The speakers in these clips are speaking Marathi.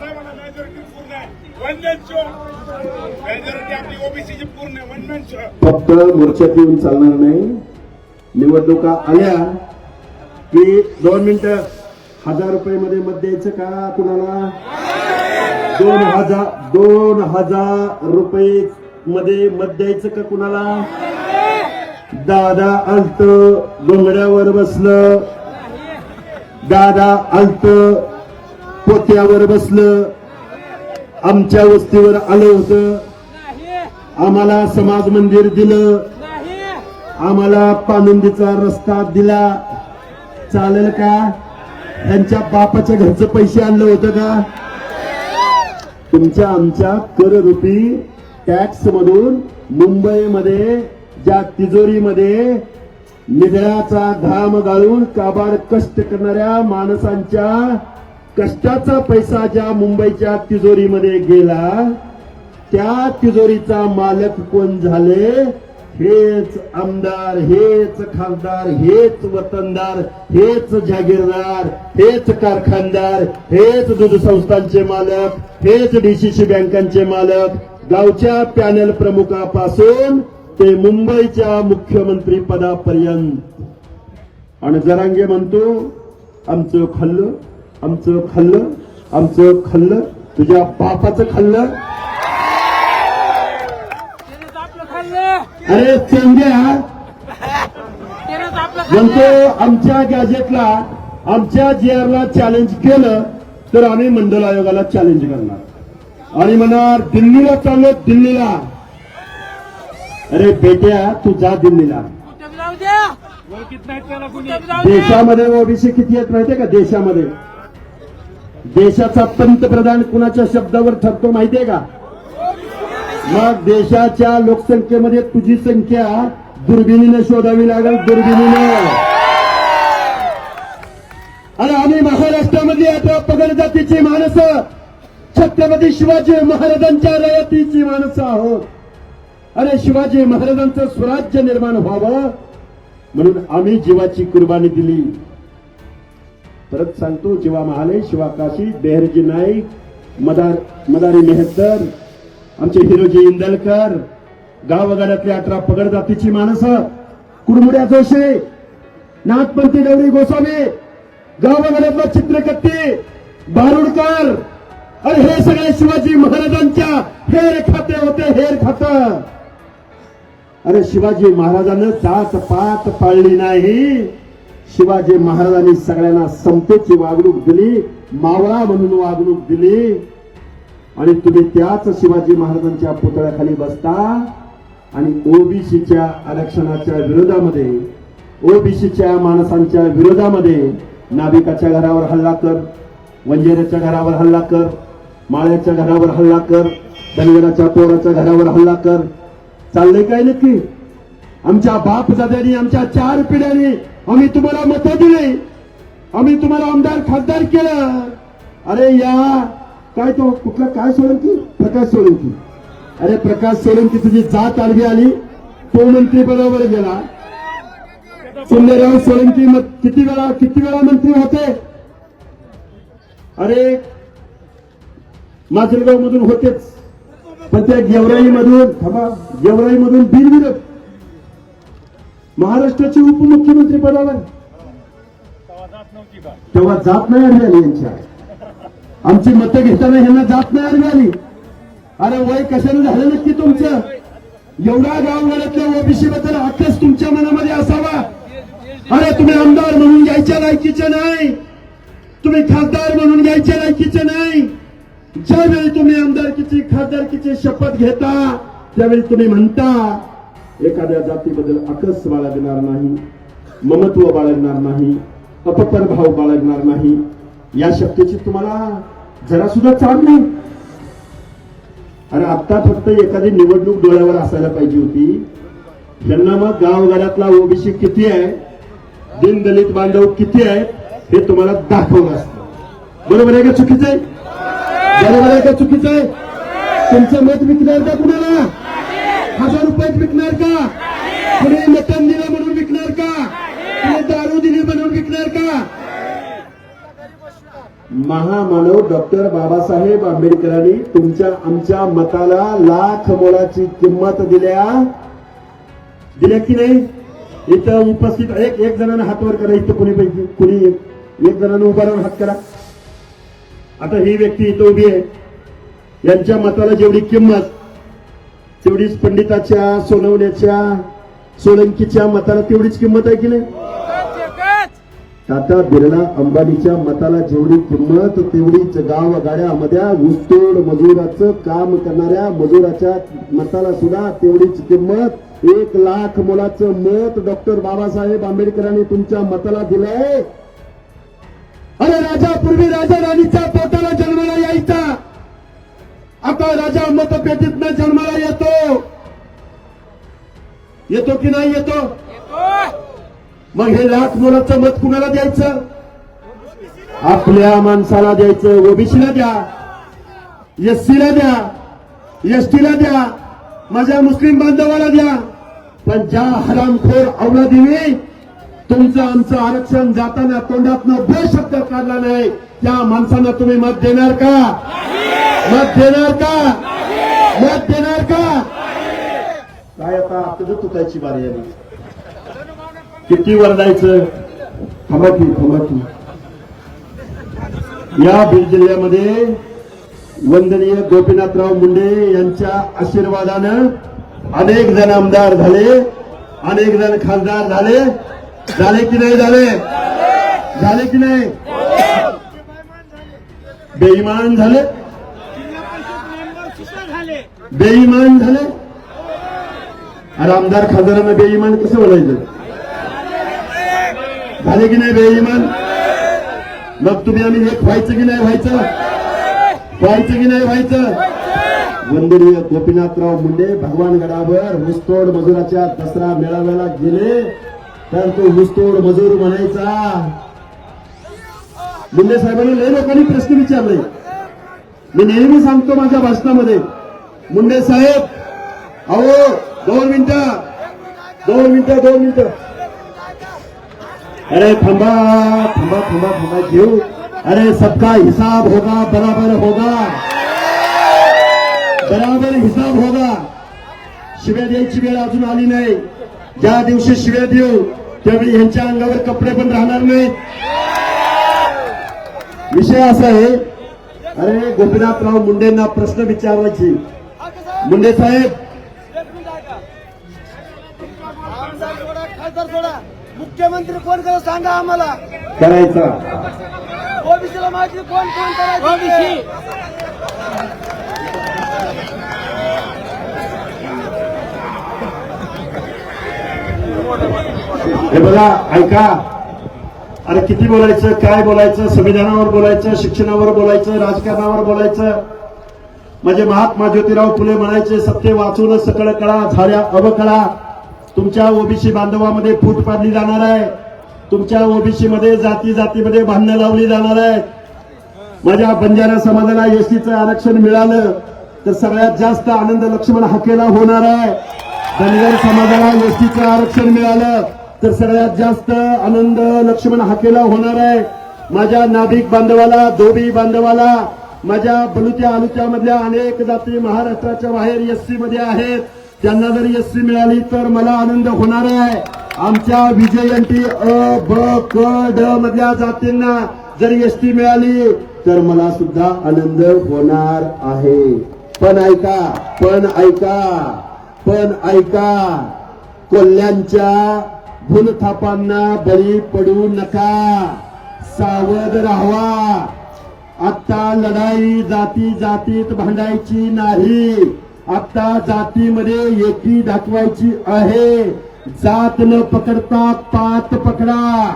मेजॉरिटी पूर्ण आहे. वन मॅन शो मेजॉरिटी आपली ओबीसीची पूर्ण आहे. वन मॅन शो फक्त मोर्चात येऊन चालणार नाही. निवडणुका आल्या की दोन मिनिटं. हजार रुपये मध्ये मत द्यायचं का कुणाला? दोन हजार दोन हजार रुपये मध्ये मत द्यायचं का कुणाला? दादा आलत गोंगड्यावर बसलं. दादा आलत पोत्यावर बसलं. आमच्या वस्तीवर आलं होतं. आम्हाला समाज मंदिर दिलं. आम्हाला पानंदीचा रस्ता दिला. चालेल का? त्यांच्या बापाच्या घरचं पैसे आणलं होतं का? तुमच्या आमच्या कररूपी टॅक्स मधून मुंबईमध्ये ज्या तिजोरीमध्ये निधळाचा घाम गाळून काबाड कष्ट करणाऱ्या माणसांच्या कष्टाचा पैसा ज्या मुंबईच्या तिजोरीमध्ये गेला त्या तिजोरीचा मालक कोण झाले? हेच आमदार हेच खासदार हेच वतनदार हेच जागीरदार हेच कारखानदार हेच दूध संस्थांचे मालक हेच डीसीसी बँकांचे मालक गावच्या पॅनल प्रमुखापासून ते मुंबईच्या मुख्यमंत्री पदापर्यंत. आणि जरांगे म्हणतो आमचं खाल्लं आमचं खाल्लं आमचं खाल्लं तुझ्या बापाचं खाल्लं. अरे चंद्या म्हणतो आमच्या गॅजेटला आमच्या जीआरला चॅलेंज केलं तर आम्ही मंडल आयोगाला चॅलेंज करणार. आणि म्हणणार दिल्लीला चाललो दिल्लीला. अरे बेट्या तू जा दिल्लीला. देशामध्ये ओबीसी किती आहेत माहितीये का? देशामध्ये. देशाचा पंतप्रधान कुणाच्या शब्दावर ठरतो माहितीये का? मग देशाच्या लोकसंख्येमध्ये तुझी संख्या दुर्बिणीने शोधावी लागेल दुर्बिणीने. आणि आम्ही महाराष्ट्रामध्ये आता पगड जातीची माणसं छत्रपती शिवाजी महाराजांच्या रयतीची माणसं आहोत. अरे शिवाजी महाराजांचं स्वराज्य निर्माण व्हावं म्हणून आम्ही जीवाची कुर्बानी दिली. परत सांगतो जीवा महाले शिवा काशी बेहरजी नाईक मदार मदारी मेहतर आमचे हिरोजी इंदलकर गावगाड्यातली अठरा पगड जातीची माणसं कुडमुड्या जोशी नाथपंथी गौरी गोस्वामी गावगाड्यातला चित्रकट्टी बारुडकर अरे हे सगळे शिवाजी महाराजांच्या हेर खाते होते हेर खात. अरे शिवाजी महाराजांना जात पात पाळली नाही. शिवाजी महाराजांनी सगळ्यांना समतेची वागणूक दिली मावळा म्हणून वागणूक दिली. आणि तुम्ही त्याच शिवाजी महाराजांच्या पुतळ्याखाली बसता आणि ओबीसीच्या आरक्षणाच्या विरोधामध्ये ओबीसीच्या माणसांच्या विरोधामध्ये नाविकाच्या घरावर हल्ला कर वंजेऱ्याच्या घरावर हल्ला कर माळ्याच्या घरावर हल्ला कर धनगराच्या पोराच्या घरावर हल्ला कर. चाललंय काय नक्की? आमच्या बापदाद्यांनी आमच्या चार पिढ्यांनी आम्ही तुम्हाला मत दिली. आम्ही तुम्हाला आमदार खासदार केलं. अरे या काय तो कुठला काय सोळंकी? प्रकाश सोळंकी. अरे प्रकाश सोळंकी तुझी जात आडवी आली. तो मंत्री पदावर गेला. सुंदरराव सोळंकी मग किती वेळा किती वेळा मंत्री होते? अरे माजलगाव मधून होतेच. पण त्या गेवराई मधून गेवराई मधून बिनविरोध. महाराष्ट्राचे उपमुख्यमंत्री पदाला तेव्हा जात नाही आली आली यांच्या आमची मतं घेताना यांना जात नाही आली आली. अरे वय कशाने झालं नक्की तुमचं? एवढा गावगाड्यातल्या ओबीसी बद्दल हक्कच तुमच्या मनामध्ये असावा. अरे तुम्ही आमदार म्हणून घ्यायच्या लायकीचे नाही. तुम्ही खासदार म्हणून घ्यायच्या लायकीचे नाही. ज्यावेळी तुम्ही आमदारकीची खासदारकीची शपथ घेता त्यावेळी तुम्ही म्हणता एखाद्या जातीबद्दल आकस बाळगणार नाही ममत्व बाळगणार नाही अपपर भाव बाळगणार नाही या शक्तीची तुम्हाला जरा सुद्धा चाड नाही. अरे आता फक्त एखादी निवडणूक डोळ्यावर असायला पाहिजे होती. यांना मग गावगाड्यातला ओबीसी किती आहे दीनदलित बांधव किती आहेत हे तुम्हाला दाखवलं असतं. बरोबर आहे का चुकीचं आहे? बरोबर आहे का चुकीचं आहे? तुमचं मत विकणार का कुणाला? हजार रुपयात विकणार का? कुणी मटण दिलं म्हणून विकणार का? कुणी दारू दिली म्हणून विकणार का? महामानव डॉक्टर बाबासाहेब आंबेडकरांनी तुमच्या आमच्या मताला लाख मोलाची किंमत दिल्या. दिल्या की नाही? इथं उपस्थित एक एक जणांना हातवर करा इथं कुणी पैकी कुणी एक एक जणांना उभा राहून हात करा. आता ही व्यक्ती इथं उभी आहे. यांच्या मताला जेवढी किंमत तेवढीच पंडिताच्या सोनवण्याच्या सोलंकीच्या मताला तेवढीच किंमत आहे की नाही? टाटा बिर्ला अंबानीच्या मताला जेवढी किंमत तेवढीच गाव गाड्यामध्ये ऊसतोड मजुराचं काम करणाऱ्या मजुराच्या मताला सुद्धा तेवढीच किंमत. एक लाख मुलाचं मत डॉक्टर बाबासाहेब आंबेडकरांनी तुमच्या मताला दिलंय. अरे राजा पूर्वी राजा राणीच्या पोटाला जन्माला यायचा. आता राजा मतपेटीतनं जन्माला येतो. येतो की नाही येतो. मग हे लाख मोलाचं मत कुणाला द्यायचं? आपल्या माणसाला द्यायचं. ओबीसीला द्या. एससीला द्या. एसटीला द्या. माझ्या मुस्लिम बांधवाला द्या. पण ज्या हरामखोर अवलादीने तुमचं आमचं आरक्षण जाताना तोंडातनं शब्द काढला नाही त्या माणसांना तुम्ही मत देणार का? मत देणार का मत देणार का काय आता तुझं तुटायची बारी आली. किती वरडायचं थांबा की थांबा की. या बीड जिल्ह्यामध्ये वंदनीय गोपीनाथराव मुंडे यांच्या आशीर्वादानं अनेक जण आमदार झाले अनेक जण खासदार झाले. झाले की नाही झाले? झाले की नाही? बेईमान झाले. बेईमान झाले? अरे आमदार खासदारांना बेईमान कसं बोलायचं? झाले की नाही बेईमान? मग तुम्ही आम्ही एक व्हायचं की नाही व्हायचं? व्हायचं की नाही व्हायचं? वंदनीय गोपीनाथराव मुंडे भगवानगडावर ऊसतोड मजुराच्या दसरा मेळाव्याला गेले तर तो ऊसतोड मजूर म्हणायचा मुंडे साहेबांनी लय लोकांनी प्रश्न विचारले. मी नेहमी सांगतो माझ्या भाषणामध्ये मुंडे साहेब अहो दोन मिनिट दोन मिनिट दोन मिनिट. अरे थांबा थांबा थांबा थांबा घेऊ अरे सबका हिसाब होगा बराबर होगा. बराबर हिसाब होगा. शिव्या द्यायची वेळ अजून आली नाही. ज्या दिवशी शिव्या देऊ त्यावेळी यांच्या अंगावर कपडे पण राहणार नाही विषय असा आहे अरे गोपीनाथराव मुंडेंना प्रश्न विचारायची मुंडे साहेब. आमदार सोडा खासदार सोडा. मुख्यमंत्री कोण करत सांगा आम्हाला. करायचा. ओबीसीला माहिती कोण कोण करायचं? ओबीसी. हे बघा ऐका. अरे किती बोलायचं काय बोलायचं संविधानावर बोलायचं शिक्षणावर बोलायचं राजकारणावर बोलायचं. म्हणजे महात्मा ज्योतिराव फुले म्हणायचे सत्य वाचून सकळ कळा झाल्या अवकळा. तुमच्या ओबीसी बांधवामध्ये फूट पाडली जाणार आहे. तुमच्या ओबीसी मध्ये जाती जातीमध्ये भांडणं लावली जाणार आहे माझ्या बंजारा समाजाला एसटीचं आरक्षण मिळालं तर सगळ्यात जास्त आनंद लक्ष्मण हाकेला होणार आहे. धनगर समाजाला एसटीचं आरक्षण मिळालं तर सगळ्यात जास्त आनंद लक्ष्मण हाकेला होणार आहे. माझ्या नाभिक बांधवाला धोबी बांधवाला माझ्या बलुत्या आलुत्या मधल्या अनेक जाती महाराष्ट्राच्या बाहेर एससी मध्ये आहेत. त्यांना जर एससी मिळाली तर मला आनंद होणार आहे. आमच्या विजयंती अ ब क ड मधल्या जातींना जर एसटी मिळाली तर मला सुद्धा आनंद होणार आहे. पण ऐका पण ऐका पण ऐका. कोल्ह्यांच्या भूलथापांना बळी पडू नका. सावध राहावा. आता लढाई जाती जातीत भांडायची नाही. आता जातीमध्ये एकी दाखवायची आहे. जात न पकडता पात पकडा.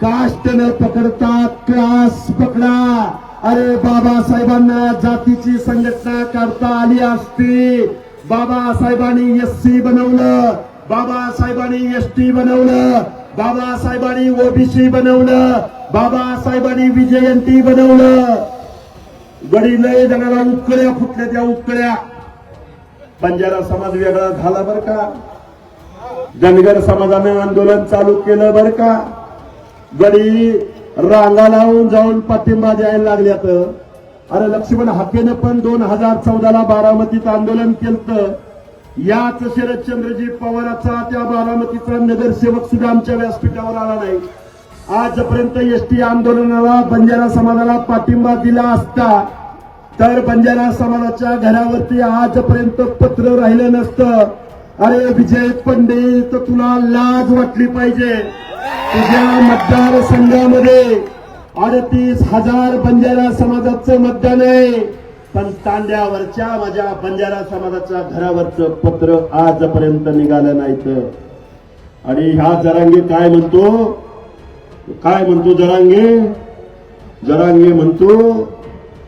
कास्ट न पकडता क्लास पकडा. अरे बाबासाहेबांना जातीची संघटना करता आली असती. बाबासाहेबांनी एस सी बनवलं. बाबासाहेबांनी एस टी बनवलं. बाबासाहेबांनी ओबीसी बनवलं बाबासाहेबांनी विजयंती बनवलं. गडी लय जणाला उकळ्या फुटल्या त्या उकळ्या बंजारा समाज वेगळा झाला बर का? धनगर समाजाने आंदोलन चालू केलं बर का? गडी रांगा लावून जाऊन पाठिंबा द्यायला लागल्यात. अरे लक्ष्मण हाकेनं पण दोन हजार चौदाला बारामतीत आंदोलन केलं याच शरदचंद्रजी पवाराचा त्या बारामतीचा नगरसेवक सुद्धा आमच्या व्यासपीठावर आला नाही. आजपर्यंत एसटी आंदोलनाला बंजारा समाजाला पाठिंबा दिला असता तर बंजारा समाजाच्या घरावरती आजपर्यंत पत्र राहिलं नसतं. अरे विजय पंडित तुला लाज वाटली पाहिजे. तुझ्या मतदारसंघामध्ये अडतीस हजार बंजारा समाजाचं मतदान आहे. पण तांड्यावरच्या माझ्या बंजारा समाजाच्या घरावरचं पत्र आजपर्यंत निघालं नाहीत. आणि ह्या जरांगे काय म्हणतो? काय म्हणतो जरांगे? जरांगे म्हणतो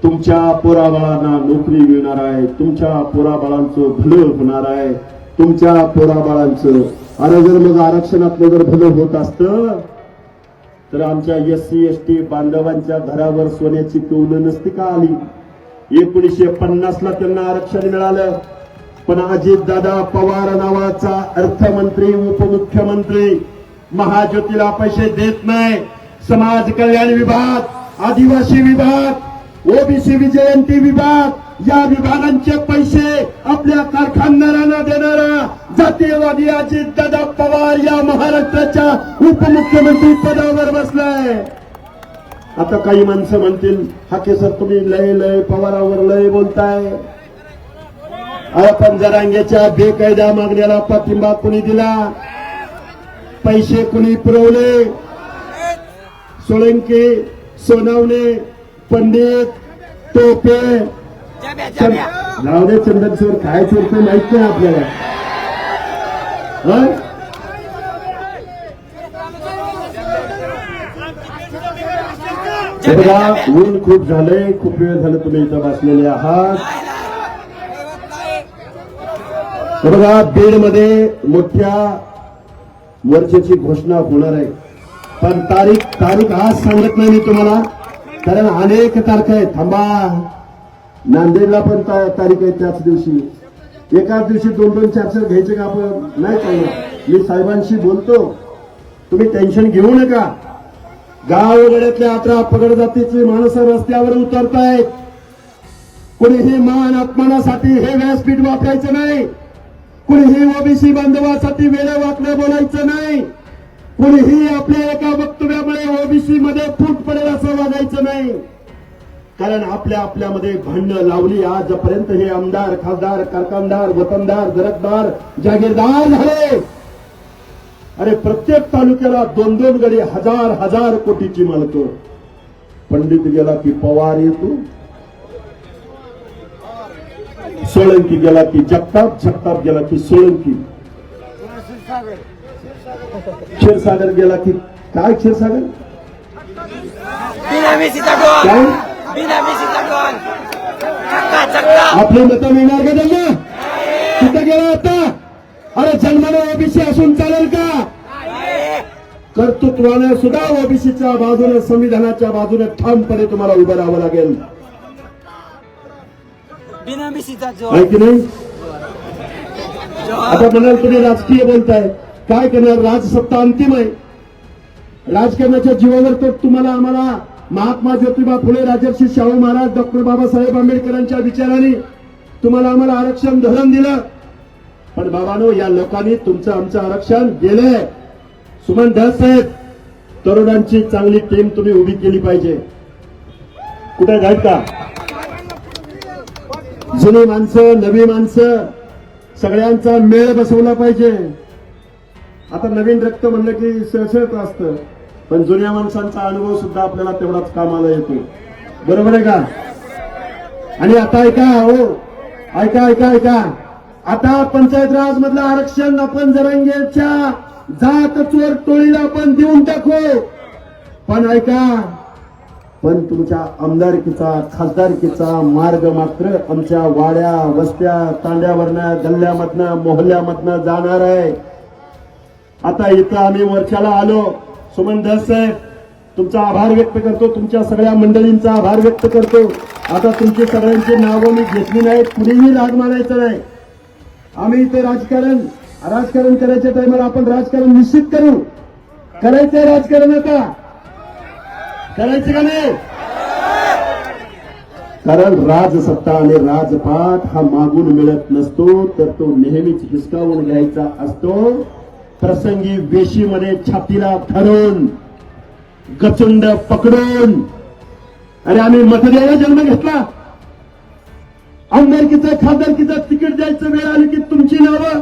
तुमच्या पोराबाळांना नोकरी मिळणार आहे. तुमच्या पोराबाळांचं भलं होणार आहे. तुमच्या पोराबाळांचं. अरे जर मग आरक्षणातलं जर भलं होत असतं तर आमच्या एस सी एस टी बांधवांच्या घरावर सोन्याची कौलं नसती का आली? एकोणीसशे पन्नास ला त्यांना आरक्षण मिळालं. पण अजित दादा पवार नावाचा अर्थमंत्री उपमुख्यमंत्री महाज्योतीला पैसे देत नाही. समाज कल्याण विभाग आदिवासी विभाग ओबीसी विजयंती विभाग या विभागांचे पैसे आपल्या कारखानदारांना देणारा जातीयवादी अजित दादा पवार या महाराष्ट्राच्या उपमुख्यमंत्री पदावर बसलाय. आता काही माणसं म्हणतील हाके सर तुम्ही लय लय पवारावर लय बोलताय. आपण जरांग्याच्या बेकायदा मागण्याला पाठिंबा कुणी दिला? पैसे कुणी पुरवले? सोळंके सोनावणे पंडित टोपे. जब्या जब्या लावणे चंदनसर काय चोरते माहीत नाही आपल्याला हं? हे बघा ऊन खूप झालंय खूप वेळ झालं तुम्ही इथं बसलेले आहात. बघा बीडमध्ये मोठ्या मोर्चाची घोषणा होणार आहे. पण तारीख तारीख आज सांगत नाही मी तुम्हाला कारण अनेक तारखा आहेत. थांबा. नांदेडला पण तारीख आहे त्याच दिवशी. एकाच दिवशी दोन दोन चार चार घ्यायचे का आपण? नाही चालणार. मी साहेबांशी बोलतो. तुम्ही टेन्शन घेऊ नका. गावगड्यातल्या अठरा पगड जातीची माणसं रस्त्यावर उतरतायत. कुणीही मान अपमानासाठी हे व्यासपीठ वापरायचं नाही. कुणीही ओबीसी बांधवासाठी वेळे वाकणं बोलायचं नाही. कुणीही आपल्या एका वक्तव्यामुळे ओबीसी मध्ये फूट पडेल असं वागायचं नाही. कारण आपल्या आपल्यामध्ये भांडणं लावली आजपर्यंत हे आमदार खासदार कारखानदार वतनदार दरकदार जागीरदार झाले. अरे प्रत्येक तालुक्याला दोन दोन गडी हजार हजार कोटीची मालक. पंडित गेला की पवार येतो. सोळंकी गेला की जगताप जगताप गेला की सोळंकी. क्षीरसागर गेला की काय क्षीरसागर? आपले मत मिळणार का त्यांना? कुठं गेला आता? अरे जन्माने ओबीसी असून चालेल का? कर्तृत्वाने सुद्धा ओबीसीच्या बाजूने संविधानाच्या बाजूने ठामपणे तुम्हाला उभं राहावं लागेल. की नाही? आता म्हणाल तुम्ही राजकीय बोलताय. काय करणार? राजसत्ता अंतिम आहे. राजकारणाच्या जीवावर तर तुम्हाला आम्हाला महात्मा ज्योतिबा फुले राजर्षी शाहू महाराज डॉक्टर बाबासाहेब आंबेडकरांच्या विचाराने तुम्हाला आम्हाला आरक्षण धरण दिलं. पण बाबानो या लोकांनी तुमचं आमचं आरक्षण गेलंय. सुमन दास साहेब तरुणांची चांगली टीम तुम्ही उभी केली पाहिजे. कुठे आहेत का? जुनी माणसं नवी माणसं सगळ्यांचा मेळ बसवला पाहिजे. आता नवीन रक्त म्हणलं की सळसळत असतं. पण जुन्या माणसांचा अनुभव सुद्धा आपल्याला तेवढाच कामाला येतो. बरोबर आहे का? आणि आता ऐका हो. ऐका ऐका ऐका. आता पंचायत राज मधलं आरक्षण आपण जरांगेच्या जात चोर टोळीला आपण देऊन टाकू. पण ऐका पण तुमच्या आमदारकीचा खासदारकीचा मार्ग मात्र आमच्या वाड्या वस्त्या तांड्यावरनं गल्ल्यामधनं मोहल्ल्यामधनं जाणार आहे. आता इथं आम्ही वर्षाला आलो. सुमन दास साहेब तुमचा आभार व्यक्त करतो. तुमच्या सगळ्या मंडळींचा आभार व्यक्त करतो. आता तुमची सगळ्यांची नावं मी घेतली नाहीत. कुणीही राग मानायचं नाही. आम्ही इथे राजकारण राजकारण करायच्या टायमाला आपण राजकारण निश्चित करू. करायचंय राजकारण आता. करायचं का नाही? कारण राजसत्ता आणि राजपाठ हा मागून मिळत नसतो तर तो नेहमीच हिसकावून घ्यायचा असतो. प्रसंगी वेशीमध्ये छातीला धरून गचुंड पकडून. अरे आम्ही मत जन्म घेतला. आमदारकीचं खासदारकीचं तिकीट द्यायचं वेळ आली की तुमची नावं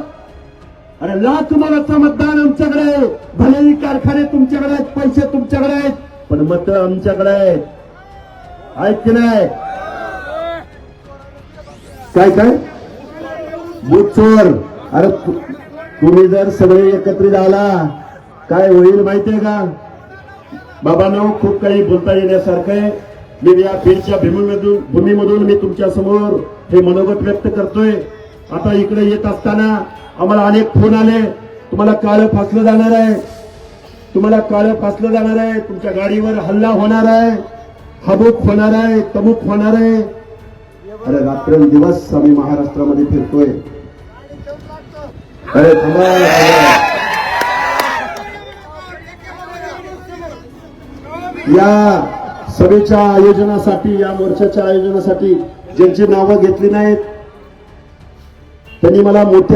अरे लाख मनाचं मतदान आमच्याकडे आहे. भलेही कारखाने तुमच्याकडे आहेत पैसे तुमच्याकडे आहेत पण मत आमच्याकडे आहेत. की नाही? काय काय? बुचोर अरे तुम्ही जर सगळे एकत्रित आला काय होईल माहितीये का? बाबांनो खूप काही बोलता येण्यासारखं आहे. मी या बीडच्या भूमीमधून भूमीमधून मी तुमच्यासमोर हे मनोगत व्यक्त करतोय. आता इकडे येत असताना आम्हाला अनेक फोन आले. तुम्हाला काळं फासलं जाणार आहे. तुम्हाला काळं फासलं जाणार आहे. तुमच्या गाडीवर हल्ला होणार आहे. हबूक होणार आहे. तमुक होणार आहे. अरे रात्रंदिवस आम्ही महाराष्ट्रामध्ये फिरतोय. अरे थांबा. या सभेच्या आयोजनासाठी या मोर्चाच्या आयोजनासाठी ज्यांची नावं घेतली नाहीत त्यांनी मला मोठ्या